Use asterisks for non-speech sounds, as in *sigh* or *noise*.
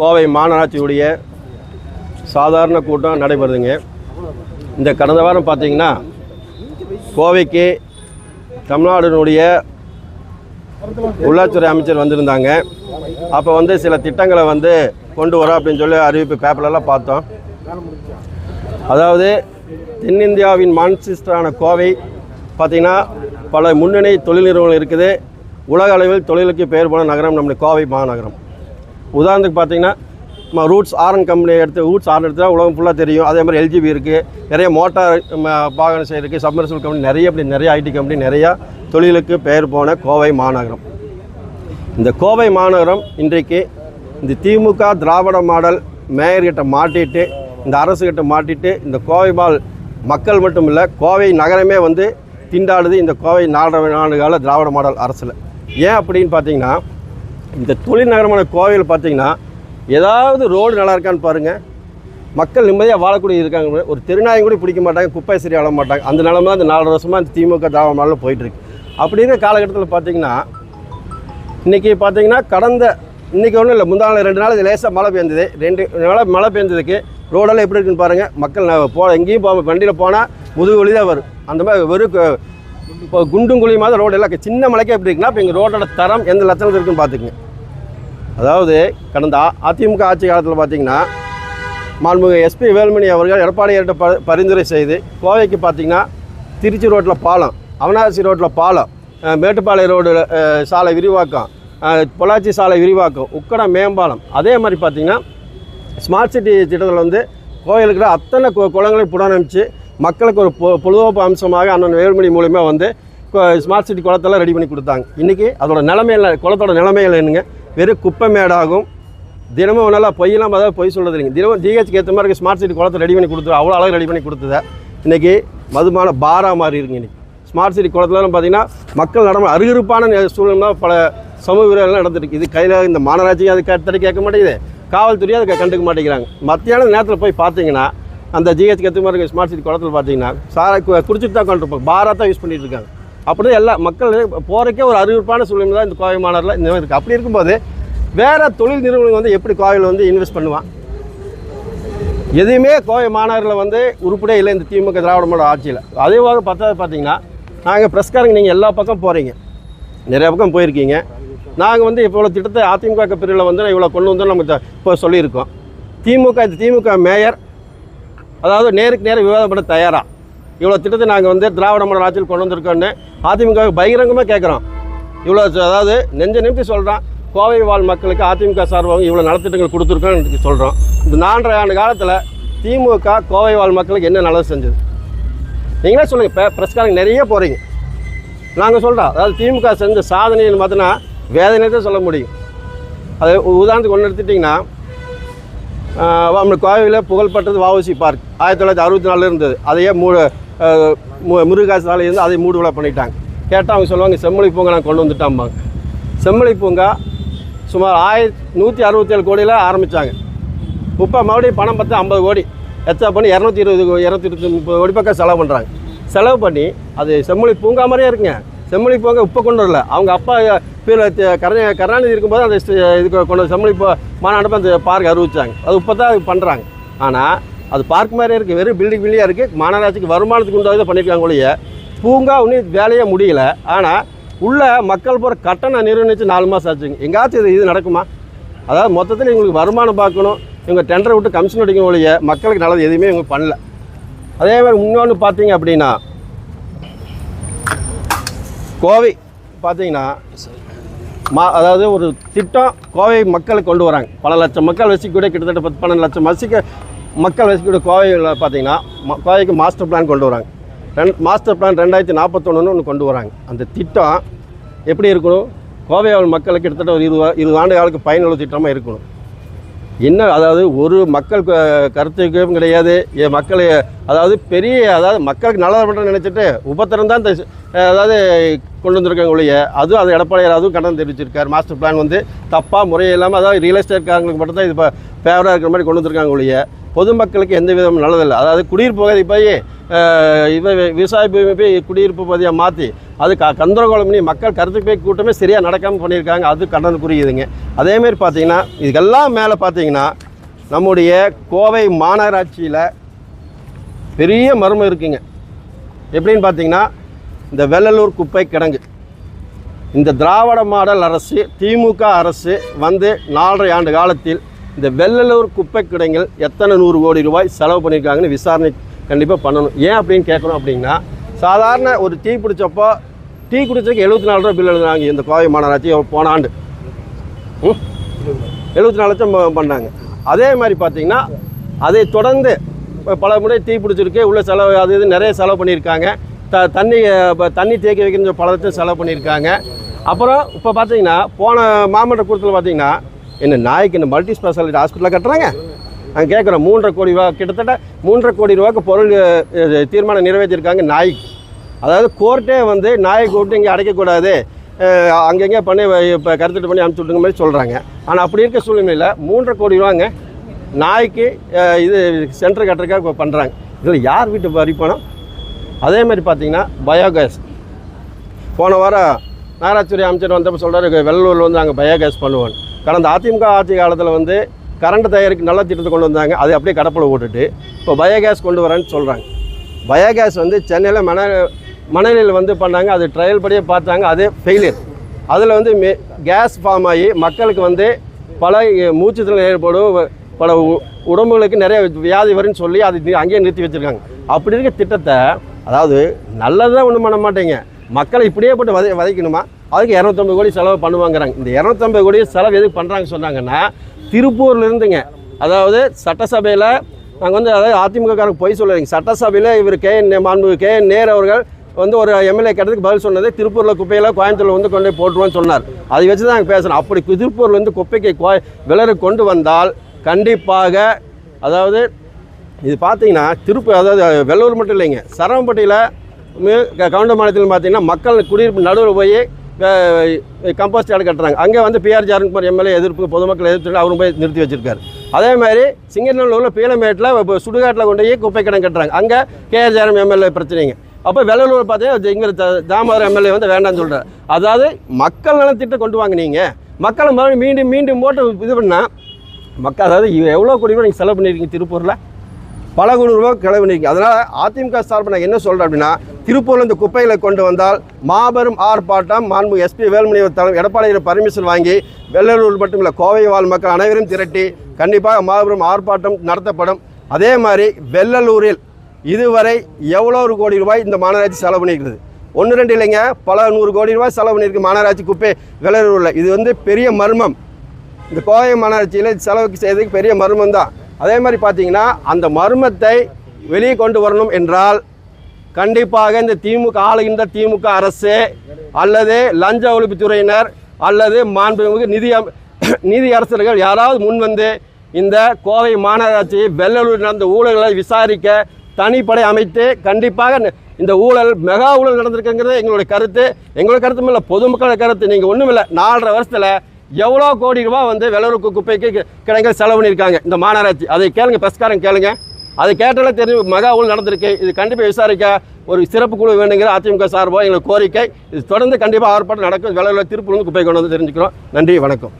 கோவை மாநகராட்சியுடைய சாதாரண கூட்டம் நடைபெறுதுங்க. இந்த கடந்த வாரம் பார்த்தீங்கன்னா கோவைக்கு தமிழ்நாடுனுடைய உள்ளாட்சித்துறை அமைச்சர் வந்திருந்தாங்க. அப்போ வந்து சில திட்டங்களை வந்து கொண்டு வரோம் அப்படின்னு சொல்லி அறிவிப்பு பேப்பர்லலாம் பார்த்தோம். அதாவது தென்னிந்தியாவின் மான்சிஸ்டரான கோவை பார்த்திங்கன்னா பல முன்னணி தொழில் நிறுவனங்கள் இருக்குது. உலக அளவில் தொழிலுக்கு பெயர் போன நகரம் நம்முடைய கோவை மாநகரம். உதாரணத்துக்கு பார்த்தீங்கன்னா நம்ம ரூட்ஸ் ஆரன் கம்பெனி எடுத்து ரூட்ஸ் ஆரன் எடுத்தால் உலகம் ஃபுல்லாக தெரியும். அதே மாதிரி எல்ஜிபி இருக்குது நிறைய மோட்டார் வாகன செயல் இருக்குது சப்மர்சல் கம்பெனி நிறைய இப்படி நிறைய ஐடி கம்பெனி நிறையா தொழிலுக்கு பெயர் போன கோவை மாநகரம். இந்த கோவை மாநகரம் இன்றைக்கு இந்த திமுக திராவிட மாடல் மேயர்கிட்ட மாட்டிட்டு இந்த அரசுகிட்ட மாட்டிட்டு இந்த கோவை பால் மக்கள் மட்டும் இல்லை கோவை நகரமே வந்து திண்டாடுது இந்த கோவை நாடு நாடு கால திராவிட மாடல் அரசில். ஏன் அப்படின்னு பார்த்தீங்கன்னா இந்த தொழில் நகரமான கோவையில் பார்த்தீங்கன்னா ஏதாவது ரோடு நல்லா இருக்கான்னு பாருங்கள் மக்கள் நிம்மதியாக வாழக்கூடிய இருக்காங்க. ஒரு திருநாயம் கூட பிடிக்க மாட்டாங்க குப்பை சரி அழ மாட்டாங்க. அந்த நிலமை அந்த நாலு வருஷமாக இந்த திமுக தாவமாலும் போயிட்டுருக்கு. அப்படிங்கிற காலகட்டத்தில் பார்த்தீங்கன்னா இன்றைக்கி பார்த்தீங்கன்னா கடந்த இன்றைக்கி ஒன்றும் இல்லை முந்தாள் ரெண்டு நாள் லேசாக மழை பெஞ்சது ரெண்டு நாள் மழை பெஞ்சதுக்கு ரோடெல்லாம் எப்படி இருக்குன்னு பாருங்கள் மக்கள் போ எங்கேயும் போக வண்டியில் போனால் முதுகு வழி தான் வரும். அந்த மாதிரி வெறும் இப்போ குண்டும் குழியுமா ரோடு எல்லாம் சின்ன மலைக்கே எப்படி இருக்குன்னா இப்போ எங்கள் ரோடோட தரம் எந்த லட்சணத்தில் இருக்குன்னு பார்த்துக்குங்க. அதாவது கடந்த அதிமுக ஆட்சி காலத்தில் பார்த்திங்கன்னா மாண்புமிகு எஸ்பி வேலுமணி அவர்கள் எடப்பாடியார்கிட்ட ப பரிந்துரை செய்து கோவைக்கு பார்த்தீங்கன்னா திருச்சி ரோட்டில் பாலம் அவனாசி ரோட்டில் பாலம் மேட்டுப்பாளைய மேட்டுப்பாளையம் ரோடு சாலை விரிவாக்கம் பொள்ளாச்சி சாலை விரிவாக்கம் உக்கடம் மேம்பாலம் அதே மாதிரி பார்த்திங்கன்னா ஸ்மார்ட் சிட்டி திட்டத்தில் வந்து கோயிலுக்கிற இருக்கிற அத்தனை கு- குளங்களையும் புனரமைச்சு மக்களுக்கு ஒரு பொ பொழுதுபோக்கு அம்சமாக அண்ணன் வேலுமணி மூலிமா வந்து ஸ்மார்ட் சிட்டி குளத்தெல்லாம் ரெடி பண்ணி கொடுத்தாங்க. இன்றைக்கி அதோட நிலைமையில் குளத்தோட நிலைமையில் என்னங்க? வெறும் குப்பை மேடாகும் தினமும் நல்லா பொய்யெல்லாம் அதாவது பொய் சொல்கிறது இல்லைங்க. தினமும் ஜிஹெச்க்கு ஏற்ற மாதிரி ஸ்மார்ட் சிட்டி குளத்தை ரெடி பண்ணி கொடுத்துரு. அவ்வளோ அழகு ரெடி பண்ணி கொடுத்தத. இன்றைக்கி மதுமான பாரா மாதிரி இருக்குங்க இன்றைக்கி ஸ்மார்ட் சிட்டி குளத்துலலாம் பார்த்தீங்கன்னா மக்கள் நடமை அருகருப்பான நே- சூழ்நிலை பல சமூக விரோதம்லாம் நடந்துருக்கு இது கையில் இந்த மாநகராட்சி அது கத்தடி கேட்க மாட்டேங்குது. காவல்துறையும் அதை கண்டுக்க மாட்டேங்கிறாங்க. மத்தியான நேரத்தில் போய் பார்த்தீங்கன்னா அந்த ஜிஹெச் ஏற்ற மாதிரி ஸ்மார்ட் சிட்டி குளத்தில் பார்த்தீங்கன்னா சாரை கு- குடிச்சிட்டு தான் உட்காந்துருப்பாங்க பாரா தான் யூஸ் பண்ணிகிட்டு இருக்காங்க. அப்படின்னு எல்லா மக்கள் போகிறக்கே ஒரு அறிவிப்பான சூழ்நிலை தான் இந்த கோவை மாநகரில் இந்த மாதிரி இருக்குது அப்படி இருக்கும்போது வேறு தொழில் நிறுவனங்கள் வந்து எப்படி கோவையில் வந்து இன்வெஸ்ட் பண்ணுவான் எதுவுமே கோவை மாநகரில் வந்து உருப்படியே இல்லை இந்த திமுக திராவிட மாடல் ஆட்சியில். அதே போக பார்த்தா பார்த்தீங்கன்னா நாங்கள் ப்ரெஸ்காரங்க நீங்கள் எல்லா பக்கம் போகிறீங்க நிறைய பக்கம் போயிருக்கீங்க. நாங்கள் வந்து இப்போ இவ்வளோ திட்டத்தை அதிமுக பிரிவில் வந்து இவ்வளோ கொண்டு வந்து நமக்கு இப்போ சொல்லியிருக்கோம். திமுக இந்த திமுக மேயர் அதாவது நேருக்கு நேரம் விவாதம் பண்ண இவ்வளோ திட்டத்தை நாங்கள் வந்து திராவிட மாடல் ஆட்சியில் கொண்டு வந்திருக்கோன்னு அதிமுக பகிரங்கமாக கேட்குறோம் இவ்வளோ அதாவது நெஞ்ச நிமித்தி சொல்கிறோம் கோவை வாழ் மக்களுக்கு அதிமுக சார்பாக இவ்வளோ நலத்திட்டங்கள் கொடுத்துருக்கோன்னு சொல்கிறோம் இந்த நான்கரை ஆண்டு காலத்தில் திமுக கோவை வாழ் மக்களுக்கு என்ன நல்லது செஞ்சது? நீங்களே சொல்லுங்கள் இப்போ பிரஸ்காரங்க நிறைய போகிறீங்க நாங்கள் சொல்கிறோம் அதாவது திமுக செஞ்ச சாதனைன்னு பார்த்தோன்னா வேதனை தான் சொல்ல முடியும். அது உதாரணத்துக்கு ஒன்று எடுத்துட்டிங்கன்னா நம்ம கோவையில் புகழ்பெற்றது வஉசி பார்க். ஆயிரத்தி தொள்ளாயிரத்தி அறுபத்தி நாலில் இருந்தது. அதையே மூ மு- முருகாசு சாலை இருந்து அதை மூடு பண்ணிட்டாங்க. கேட்டால் அவங்க சொல்லுவாங்க செம்மொழி பூங்கா நான் கொண்டு வந்துட்டாம்பாங்க. செம்மொழி பூங்கா சுமார் ஆயிரத்தி நூற்றி அறுபத்தேழு கோடியில் ஆரம்பித்தாங்க இப்போ மறுபடியும் பணம் பார்த்து ஐம்பது கோடி. எச்சா பண்ணி? இரநூத்தி இருபது இரநூத்தி இருபத்தி முப்பது கோடி பக்கம் செலவு பண்ணுறாங்க செலவு பண்ணி அது செம்மொழி பூங்கா மாதிரியே இருக்குங்க. செம்மொழி பூங்கா இப்போ கொண்டு வரல. அவங்க அப்பா பேர் கருணா கருணாநிதி இருக்கும்போது அந்த இதுக்கு கொண்டு செம்மொழி பா- மாநாட்டப்ப அந்த பார்க் அறிவிச்சாங்க. அது இப்போ தான் பண்ணுறாங்க ஆனால் அது பார்க் மாதிரியே இருக்குது வெறும் பில்டிங் பில்டிங்காக இருக்குது மாநகராட்சிக்கு வருமானத்துக்கு உண்டாக பண்ணியிருக்காங்க ஒழிய பூங்கா ஒன்றும் வேலையே முடியல. ஆனால் உள்ள மக்கள் போகிற கட்டணம் நிர்ணயித்து நாலு மாதம் ஆச்சுங்க. எங்காச்சும் இது இது நடக்குமா? அதாவது மொத்தத்தில் இவங்களுக்கு வருமானம் பார்க்கணும். இவங்க டெண்டரை விட்டு கமிஷன் அடிக்கணும் ஒழிய மக்களுக்கு நல்லது எதுவுமே இவங்க பண்ணல. அதே மாதிரி இன்னொன்று பார்த்தீங்க அப்படின்னா கோவை பார்த்தீங்கன்னா மா அதாவது ஒரு திட்டம் கோவை மக்களுக்கு கொண்டு வராங்க. பல லட்சம் மக்கள் வசிக்கக்கூடிய கிட்டத்தட்ட பத்து பன்னெண்டு லட்சம் வசிக்க மக்கள் வசிக்கிற கோவையில் பார்த்தீங்கன்னா ம- கோவைக்கு மாஸ்டர் பிளான் கொண்டு வராங்க. ரெண்டு மாஸ்டர் பிளான் ரெண்டாயிரத்தி நாற்பத்தொன்னு ஒன்று கொண்டு வராங்க. அந்த திட்டம் எப்படி இருக்கணும்? கோவை மக்களுக்கு கிட்டத்தட்ட ஒரு இருபது இருபது ஆண்டு காலத்துக்கு பயனுள்ள திட்டமாக இருக்கணும். என்ன அதாவது ஒரு மக்கள் கருத்துக்கும் கிடையாது. எ- மக்கள் அதாவது பெரிய அதாவது மக்களுக்கு நல்லது பண்ணுறேன்னு நினச்சிட்டு உபத்திரம் தான் இந்த அதாவது கொண்டு வந்திருக்காங்க ஒழிய அதுவும் அது எடப்பாடியார் அதுவும் கடன் தெரிவிச்சிருக்காரு. மாஸ்டர் பிளான் வந்து தப்பாக முறை இல்லாமல் அதாவது ரியல் எஸ்டேட்காரங்களுக்கு மட்டும்தான் இது இப்போ ஃபேவராக இருக்கிற மாதிரி கொண்டு வந்திருக்காங்க ஒழிய பொதுமக்களுக்கு எந்த விதமும் நல்லதில்லை. அதாவது குடியிருப்பு பகுதி போய் இதை விவசாய பூமி போய் குடியிருப்பு பகுதியாக மாற்றி அது க கந்தரகோலம் பண்ணி மக்கள் கருத்து போய் கூட்டமே சரியாக நடக்காமல் பண்ணியிருக்காங்க. அது கண்டனக்குரியதுங்க அதேமாரி பார்த்தீங்கன்னா இதுக்கெல்லாம் மேலே பார்த்தீங்கன்னா நம்முடைய கோவை மாநகராட்சியில் பெரிய மர்மம் இருக்குங்க. எப்படின்னு பார்த்தீங்கன்னா இந்த வெள்ளலூர் குப்பை கிடங்கு. இந்த திராவிட மாடல் அரசு திமுக அரசு வந்து நாலரை ஆண்டு காலத்தில் இந்த வெள்ளலூர் குப்பை கிடங்கில் எத்தனை நூறு கோடி ரூபாய் செலவு பண்ணியிருக்காங்கன்னு விசாரணை கண்டிப்பாக பண்ணணும். ஏன் அப்படின்னு கேட்கணும் அப்படின்னா சாதாரண ஒரு டீ பிடிச்சப்போ டீ குடிச்சதுக்கு எழுபத்தி நாலு ரூபா பில் எழுதுனாங்க இந்த கோவை மாநகராட்சி போன ஆண்டு. ம்? எழுபத்தி நாலு லட்சம் பண்ணாங்க. அதே மாதிரி பார்த்தீங்கன்னா அதை தொடர்ந்து பல முறை டீ பிடிச்சிருக்கு உள்ள செலவு அது இது நிறைய செலவு பண்ணியிருக்காங்க. த தண்ணி இப்போ தண்ணி தேக்கி வைக்கிற பல லட்சம் செலவு பண்ணியிருக்காங்க. அப்புறம் இப்போ பார்த்தீங்கன்னா போன மாமன்ற கூட்டத்தில் பார்த்தீங்கன்னா என்ன நாய்க்கு இந்த மல்டி ஸ்பெஷாலிட்டி ஹாஸ்பிட்டலில் கட்டுறாங்க? நாங்கள் கேட்குறோம் மூன்றரை கோடி ரூபா கிட்டத்தட்ட மூன்றரை கோடி ரூபாய்க்கு பொருள் தீர்மானம் நிறைவேற்றியிருக்காங்க நாய்க்கு. அதாவது கோர்ட்டே வந்து நாயை கூப்பிட்டு இங்கே அடைக்கக்கூடாது அங்கங்கே பண்ணி இப்போ கருத்துட்டு பண்ணி அனுப்பிச்சு விட்டுங்க மாதிரி சொல்கிறாங்க ஆனால் அப்படி இருக்க சூழ்நிலையில் மூன்றரை கோடி ரூபாங்க நாய்க்கு இது சென்டர் கட்டுறதுக்காக இப்போ பண்ணுறாங்க இதில் யார் வீட்டு வரி பணம்? அதே மாதிரி பார்த்தீங்கன்னா பயோகேஸ். போன வாரம் நகராட்சி அமைச்சர் வந்தப்போ சொல்கிறாரு வெள்ளூரில் வந்து நாங்கள் பயோகேஸ் பண்ணுவோம் கடந்த அதிமுக ஆட்சி காலத்தில் வந்து கரண்ட் தயாரிக்க நல்ல திட்டத்தை கொண்டு வந்தாங்க. அதை அப்படியே கடப்பில் போட்டுட்டு இப்போ பயோகேஸ் கொண்டு வரேன்னு சொல்கிறாங்க பயோகேஸ் வந்து சென்னையில் மண மணலில் வந்து பண்ணாங்க. அது ட்ரையல் படியே பார்த்தாங்க. அது ஃபெயிலியர் அதில் வந்து மே கேஸ் ஃபார்ம் ஆகி மக்களுக்கு வந்து பல மூச்சத்தில் ஏற்படும். பல உ- உடம்புகளுக்கு நிறைய வியாதி வரும்னு சொல்லி அது அங்கேயே நிறுத்தி வச்சுருக்காங்க. அப்படி இருக்க திட்டத்தை அதாவது நல்லதாக ஒன்றும் பண்ண மாட்டேங்க. மக்களை இப்படியே போட்டு வதை வதைக்கணுமா? அதுக்கு இரநூத்தம்பது கோடி செலவு பண்ணுவாங்கிறாங்க. இந்த இரநூத்தம்பது கோடி செலவு எதுக்கு பண்ணுறாங்க சொன்னாங்கன்னா திருப்பூர்ல இருந்துங்க. அதாவது சட்டசபையில் நாங்கள் வந்து அதாவது அதிமுகக்காரங்க பொய் சொல்லுறீங்க சட்டசபையில் இவர் கே என் மாண்பு கே என் நேர் அவர்கள் வந்து ஒரு எம்எல்ஏ கேட்டதுக்கு பதில் சொன்னது திருப்பூரில் குப்பையில் கோயம்புத்தூர்ல வந்து கொண்டு போய் போட்டுருவோன்னு சொன்னார். அதை வச்சு தான் நாங்கள் பேசுகிறோம் அப்படி திருப்பூரில் வந்து குப்பைக்கு கோ விலரு கொண்டு வந்தால் கண்டிப்பாக அதாவது இது பார்த்தீங்கன்னா திருப்பு அதாவது வெள்ளூர் மட்டும் இல்லைங்க சரவம்பட்டியில் கவுண்ட மாநிலத்தில் பார்த்தீங்கன்னா மக்கள் குடியிருப்பு நடுவில் போய் கம்போஸ்ட் யார்டு கட்டுறாங்க. அங்கே வந்து பிஆர் ஜாரன்குமார் எம்எல்ஏ எதிர்ப்பு பொதுமக்கள் எதிர்த்து அவரும் போய் நிறுத்தி வச்சிருக்காரு. அதே மாதிரி சிங்கநல்லூரில் பீலமேட்டில் இப்போ சுடுகாட்டில் கொண்டு போய் குப்பை கிடம் கட்டுறாங்க. அங்கே கேஆர் ஜாரம் எம்எல்ஏ பிரச்சனைங்க. அப்போ வெள்ளலூர் பார்த்தீங்கன்னா இங்கே தாமோதர் எம்எல்ஏ வந்து வேண்டாம்னு சொல்கிறார் அதாவது மக்கள் நலத்திட்டம் கொண்டு வாங்க நீங்கள் மக்களை மறுபடியும் மீண்டும் மீண்டும் போட்டு இது பண்ணால் மக்கள் அதாவது எவ்வளோ கோடி நீங்கள் செலவு பண்ணியிருக்கீங்க திருப்பூரில்? பல கோடி ரூபாய் செலவு அதனால் அதிமுக சார்பில் நான் என்ன சொல்கிறேன் அப்படின்னா திருப்பூரில் இந்த குப்பைகளை கொண்டு வந்தால் மாபெரும் ஆர்ப்பாட்டம் மாண்பு எஸ்பி வேலுமணி தலை எடப்பாடியில் பர்மிஷன் வாங்கி வெள்ளலூர் மட்டும் இல்லை கோவை வாழ் மக்கள் அனைவரும் திரட்டி கண்டிப்பாக மாபெரும் ஆர்ப்பாட்டம் நடத்தப்படும். அதே மாதிரி வெள்ளலூரில் இதுவரை எவ்வளோ ஒரு கோடி ரூபாய் இந்த மாநகராட்சி செலவு பண்ணியிருக்குது? ஒன்று ரெண்டு இல்லைங்க பல நூறு கோடி ரூபாய் செலவு பண்ணியிருக்கு மாநகராட்சி குப்பை வெள்ளலூரில். இது வந்து பெரிய மர்மம். இந்த கோவை மாநகராட்சியில் செலவுக்கு செய்யறதுக்கு பெரிய மர்மம் தான் அதே மாதிரி பார்த்தீங்கன்னா அந்த மர்மத்தை வெளியே கொண்டு வரணும் என்றால் கண்டிப்பாக இந்த திமுக ஆளுகின்ற திமுக அரசு அல்லது லஞ்ச ஒழிப்புத்துறையினர் அல்லது மாண்புமிகு நிதி அம்- *clears throat* நிதி அரசர்கள் யாராவது முன் வந்து இந்த கோவை மாநகராட்சி வெள்ளலூர் நடந்த ஊழல்களை விசாரிக்க தனிப்படை அமைத்து கண்டிப்பாக இந்த ஊழல் மெகா ஊழல் நடந்திருக்குங்கிறது எங்களுடைய கருத்து. எங்களுடைய கருத்தும் இல்லை பொதுமக்களோட கருத்து. நீங்கள் ஒன்றும் இல்லை நாலரை வருஷத்தில் எவ்வளோ கோடி ரூபாய் வந்து வெள்ளலூர் குப்பைக்கு கிடங்கள் செலவு பண்ணியிருக்காங்க? இந்த மாநகராட்சி. அதை கேளுங்க பஸ்காரன் கேளுங்க. அதை கேட்டாலே தெரியும் மெகா ஊழல் நடந்திருக்கு. இது கண்டிப்பாக விசாரிக்க ஒரு சிறப்பு குழு வேணுங்கிற அதிமுக சார்பாக எங்களுக்கு கோரிக்கை. இது தொடர்ந்து கண்டிப்பாக ஆர்ப்பாட்டம் நடக்கும். வெள்ளலூர் திருப்பூர் குப்பை கொண்டு வந்து தெரிஞ்சுக்கிறோம். நன்றி வணக்கம்.